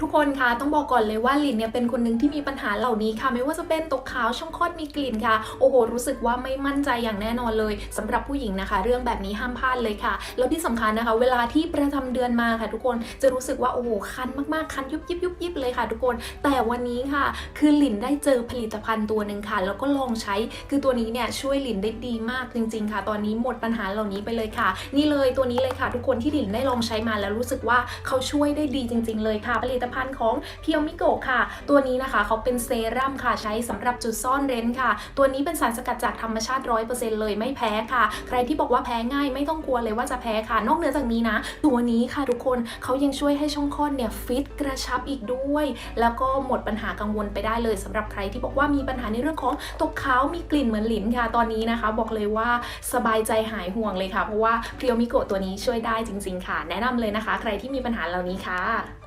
ทุกคนคะต้องบอกก่อนเลยว่าหลินเนี่ยเป็นคนหนึ่งที่มีปัญหาเหล่านี้ค่ะ ไม่ว่าจะเป็นตกขาวช่องคลอดมีกลิ่นค่ะ โอ้โห รู้สึกว่าไม่มั่นใจอย่างแน่นอนเลยสำหรับผู้หญิงนะคะ เรื่องแบบนี้ห้ามพลาดเลยค่ะ แล้วที่สำคัญนะคะ เวลาที่ประจำเดือนมาค่ะ ทุกคนจะรู้สึกว่าโอ้โหคันมากๆคันยุบยิบยุบยิบเลยค่ะ ทุกคน แต่วันนี้ค่ะ คือหลินได้เจอผลิตภัณฑ์ตัวหนึ่งค่ะ แล้วก็ลองใช้ คือตัวนี้เนี่ยช่วยหลินได้ดีมากจริง ๆ ค่ะ ตอนนี้หมดปัญหาเหล่านี้ไปเลยค่ะ นี่เลยตัวนี้เลยค่ะ ทุกคนที่หลินได้ลองใช้มาแล้วรู้สึกว่าเขาช่วยได้ดีจริง ๆ เลยค่ะผลิตตภัณฑ์ของเพียวมิโกะค่ะ ตัวนี้นะคะเขาเป็นเซรั่มค่ะใช้สำหรับจุดซ่อนเร้นค่ะ ตัวนี้เป็นสารสกัดจากธรรมชาติ100%เปอร์เซ็นต์เลยไม่แพ้ค่ะ ใครที่บอกว่าแพ้ง่ายไม่ต้องกลัวเลยว่าจะแพ้ค่ะ นอกเหนือจากนี้นะ ตัวนี้ค่ะทุกคนเขายังช่วยให้ช่องคลอดเนี่ยฟิตกระชับอีกด้วย แล้วก็หมดปัญหากังวลไปได้เลยสำหรับใครที่บอกว่ามีปัญหาในเรื่องของตกขาวมีกลิ่นเหมือนหลินค่ะ ตอนนี้นะคะ บอกเลยว่าสบายใจหายห่วงเลยค่ะ เพราะว่าเพียวมิโกะตัวนี้ช่วยได้จริง ๆ ค่ะ แนะนำเลยนะคะ ใครที่มีปัญหาเหล่านี้ค่ะ